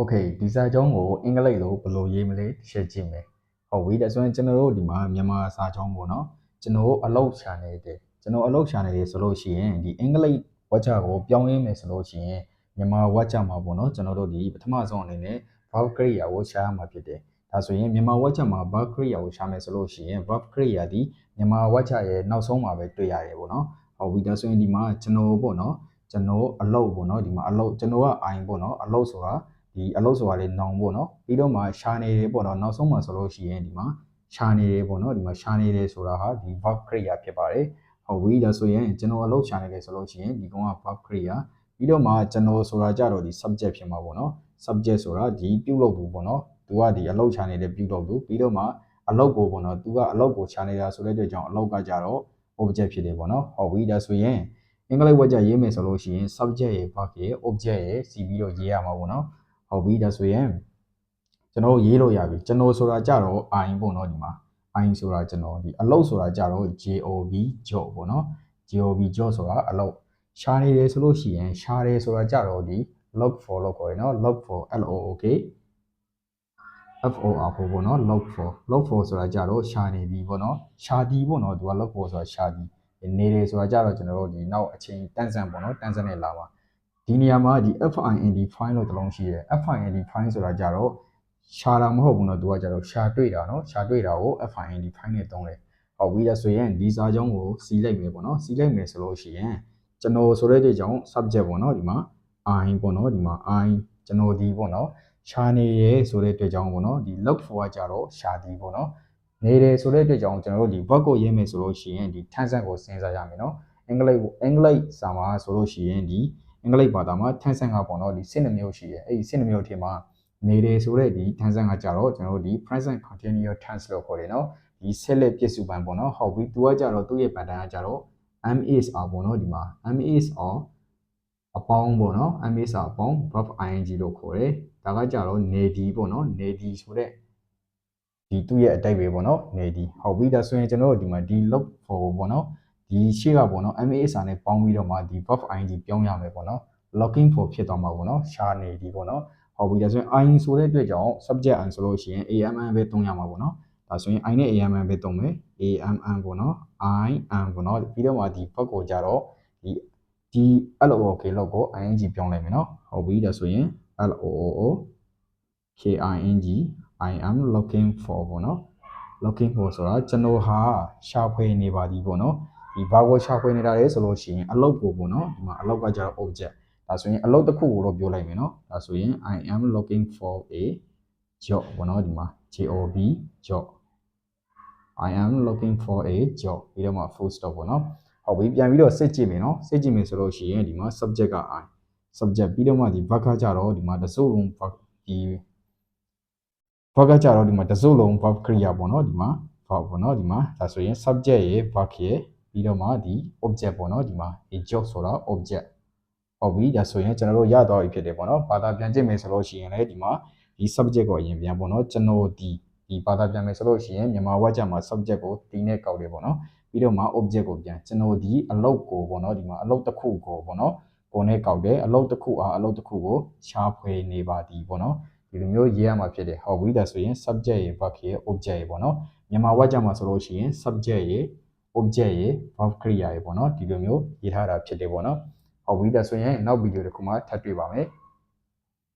Okay ဒီစာကြောင်းကိုအင်္ဂလိပ်လိုဘယ်လိုရေးမလဲရှင်းကြည့်မယ်ဟုတ်ပြီဒါဆိုရင်ကျွန်တော်တို့ဒီမှာမြန်မာစာကြောင်းပေါ့နော်ကျွန်တော်အလုပ်ရှာနေတယ်ကျွန်တော်အလုပ်ရှာနေတယ်ဆိုလို့ရှိရင်ဒီအင်္ဂလိပ်ဝါကျကိုပြောင်းရင်းမယ်ဆိုလို့ရှိရင်မြန်မာဝါကျမှာပေါ့နော်ကျွန်တော်တို့ဒီပထမဆုံးအနေနဲ့ verb ကရိယာကိုရှာရမှာဖြစ်တယ်ဒါဆိုရင်မြန်မာဝါကျမှာ verb ကရိယာကိုရှာမယ်ဆိုလို့ရှိရင် verb ကရိယာဒီမြန်မာဝါကျရဲ့နောက်ဆုံးမှာပဲတွေ့ရတယ်ပေါ့နော်ဟုတ်ပြီဒါဆိုရင်ဒီမှာကျွန်တော်ပေါ့နော်ကျွန်တော်အလုပ်ပေါ့နော်ဒီမှာအလုပ်ကျွန်တော်က i ပေါ့နော်အလုပ်ဆိုတာ ဒီအလုပ်ဆိုတာလေးနောင်ပေါ့နော်ပြီးတော့မှရှာနေတယ်ပေါ့နော်နောက်ဆုံးမှာဆိုလို့ရှိရင်ဒီမှာရှာနေတယ်ပေါ့နော်ဒီမှာရှာနေတယ်ဆိုတာဟာဒီ verb ကရိယာဖြစ်ပါတယ်ဟုတ်ပြီဒါဆိုရင်ကျွန်တော်အလုပ်ရှာနေတယ်ဆိုလို့ရှိရင်ဒီကောင်က verb ကရိယာပြီးတော့မှကျွန်တော်ဆိုတာကြတော့ဒီ subject ဖြစ်မှာပေါ့နော် subject ဆိုတာဒီပြုလုပ်သူပေါ့နော်သူကဒီအလုပ်ရှာနေတဲ့ပြုလုပ်သူပြီးတော့မှအလုပ်ကိုပေါ့နော်သူကအလုပ်ကိုရှာနေတာဆိုတဲ့အတွက်ကြောင့်အလုပ်ကကြတော့ object ဖြစ်တယ်ပေါ့နော်ဟုတ်ပြီဒါဆိုရင်အင်္ဂလိပ်ဝါကျရေးမယ်ဆိုလို့ရှိရင် subject ရဲ့ verb ရဲ့ object ရဲ့စီပြီးတော့ရေးရမှာပေါ့နော် ဟုတ်ပြီဒါဆိုရင်ကျွန်တော်ရေးလို့ရပြီကျွန်တော်ဆိုတာကြတော့ i ပေါ့နော်ဒီမှာ i ဆိုတာကျွန်တော်ဒီအလုပ်ဆိုတာကြတော့ job job ပေါ့နော် job job ဆိုတာအလုပ်ရှာနေတယ်ဆိုလို့ရှိရင်ရှာတယ်ဆိုတာကြတော့ဒီ look for လို့ခေါ်ရနော် look for l o o k f o r ဖို့ပေါ့နော် look for look for ဆိုတာကြတော့ရှာနေပြီပေါ့နော်ရှာဒီပေါ့နော်သူက look for ဆိုတာရှာဒီနေတယ်ဆိုတာကြတော့ကျွန်တော်တို့ဒီနောက်အချိန်တန်းစံပေါ့နော်တန်းစံနဲ့လာပါ ဒီနေရာမှာဒီ find find လို့တစ်လုံးရှိတယ် find find ဆိုတာကြတော့ရှာတာမဟုတ်ဘူးเนาะသူကကြတော့ရှာတွေ့တာเนาะရှာတွေ့တာကို find find နဲ့သုံးတယ်ဟုတ်ပြီဒါဆိုရင်ဒီစာကြောင်းကိုစီးလိုက်မယ်ပေါ့เนาะစီးလိုက်မယ်ဆိုလို့ရှိရင်ကျွန်တော်ဆိုတဲ့ဒီကြောင့် subject ပေါ့เนาะဒီမှာ i ပေါ့เนาะဒီမှာ i ကျွန်တော်ဒီပေါ့เนาะရှာနေရဲဆိုတဲ့အတွက်ကြောင့်ပေါ့เนาะဒီ look for ကကြတော့ရှာဒီပေါ့เนาะနေတယ်ဆိုတဲ့အတွက်ကြောင့်ကျွန်တော်တို့ဒီ verb ကိုရေးမယ်ဆိုလို့ရှိရင်ဒီ tense ကိုစဉ်းစားရမယ်เนาะအင်္ဂလိပ်အင်္ဂလိပ်စာမှာဆိုလို့ရှိရင်ဒီ အင်္ဂလိပ်ဘာသာမှာ tense ကပေါ့နော်ဒီ12မျိုးရှိတယ်အဲ့ဒီ12မျိုးထဲမှာနေတယ်ဆိုတဲ့ဒီ tense ကကြတော့ကျွန်တော်တို့ဒီ present continuous tense လို့ခေါ်တယ်နော်ဒီဆက်လက်ပြည့်စုံပံပေါ့နော်ဟုတ်ပြီသူကကြတော့သူ့ရဲ့ pattern ကကြတော့ am is are ပေါ့နော်ဒီမှာ am is are အပေါင်းပေါ့နော် am is are အပေါင်း verb ing လို့ခေါ်တယ်ဒါကကြတော့နေဒီပေါ့နော်နေဒီဆိုတဲ့ဒီသူ့ရဲ့အတိတ်ပဲပေါ့နော်နေဒီဟုတ်ပြီဒါဆိုရင်ကျွန်တော်တို့ဒီမှာဒီ look for ပေါ့နော် ဒီရှေ့ကပေါ့နော် MASR နဲ့ပေါင်းပြီးတော့မှဒီ verb ing ပြောင်းရမယ်ပေါ့နော် looking for ဖြစ်သွားမှာပေါ့နော်ရှာနေဒီပေါ့နော်ဟုတ်ပြီဒါဆိုရင် ing ဆိုတဲ့အတွက်ကြောင့် subject ing ဆိုလို့ရှိရင် amn ပဲသုံးရမှာပေါ့နော်ဒါဆိုရင် i နဲ့ amn ပဲသုံးမယ် amn ပေါ့နော် i am ပေါ့နော်ပြီးတော့မှဒီ verb ကိုကြတော့ဒီဒီ look လောက်ကို ing ပြောင်းလိုက်မယ်နော်ဟုတ်ပြီဒါဆိုရင် loo king i am looking for ပေါ့နော် looking for ဆိုတာကျွန်တော်ဟာရှာဖွေနေပါသည်ပေါ့နော် ဒီဘာကိုရှာဖွေနေတာလဲဆိုလို့ရှိရင်အလုပ်ကိုပေါ့နော်ဒီမှာအလုပ်ကကြတော့ object ဒါဆိုရင်အလုပ်တစ်ခုကိုတော့ပြောလိုက်မယ်နော်ဒါဆိုရင် I am looking for a job ပေါ့နော်ဒီမှာ job job I am looking for a job ပြီးတော့မှ full stop ပေါ့နော်ဟုတ်ပြီပြန်ပြီးတော့စစ်ကြည့်မယ်နော်စစ်ကြည့်မယ်ဆိုလို့ရှိရင်ဒီမှာ subject က I subject ပြီးတော့မှဒီ verb ကကြတော့ဒီမှာတစုံလုံး verb ဒီ verb ကကြတော့ဒီမှာတစုံလုံး verb ကရိယာပေါ့နော်ဒီမှာ verb ပေါ့နော်ဒီမှာဒါဆိုရင် subject ရဲ့ verb ရဲ့ ပြီးတော့မှဒီ object ပေါ့နော်ဒီမှာ a job ဆိုတာ object ဟုတ်ပြီဒါဆိုရင်ကျွန်တော်တို့ရသွားပြီဖြစ်တယ်ပေါ့နော်ဘာသာပြန်ကြည့်မယ်ဆိုလို့ရှိရင်လည်းဒီမှာဒီ subject ကိုအရင်ပြန်ပေါ့နော်ကျွန်တော်ဒီဒီဘာသာပြန်မယ်ဆိုလို့ရှိရင်မြန်မာဝါကျမှာ subject ကိုတီးနဲ့ကောက်တယ်ပေါ့နော်ပြီးတော့မှ object ကိုပြန်ကျွန်တော်ဒီအလုပ်ကိုပေါ့နော်ဒီမှာအလုပ်တစ်ခုကိုပေါ့နော်ကိုနဲ့ကောက်တယ်အလုပ်တစ်ခုအားအလုပ်တစ်ခုကိုရှားဖွေနေပါသည်ပေါ့နော်ဒီလိုမျိုးရေးရမှာဖြစ်တယ်ဟုတ်ပြီဒါဆိုရင် subject ရဲ့ verb ရဲ့ object ရဲ့ပေါ့နော်မြန်မာဝါကျမှာဆိုလို့ရှိရင် subject ရဲ့ object ရဲ့ verb ကရိယာရဲ့ပေါ့နော်ဒီလိုမျိုးရေးထားတာဖြစ်တယ်ပေါ့နော်ဟုတ်ပြီဒါဆိုရင်နောက်ဗီဒီယိုတစ်ခုမှထပ်တွေ့ပါမယ်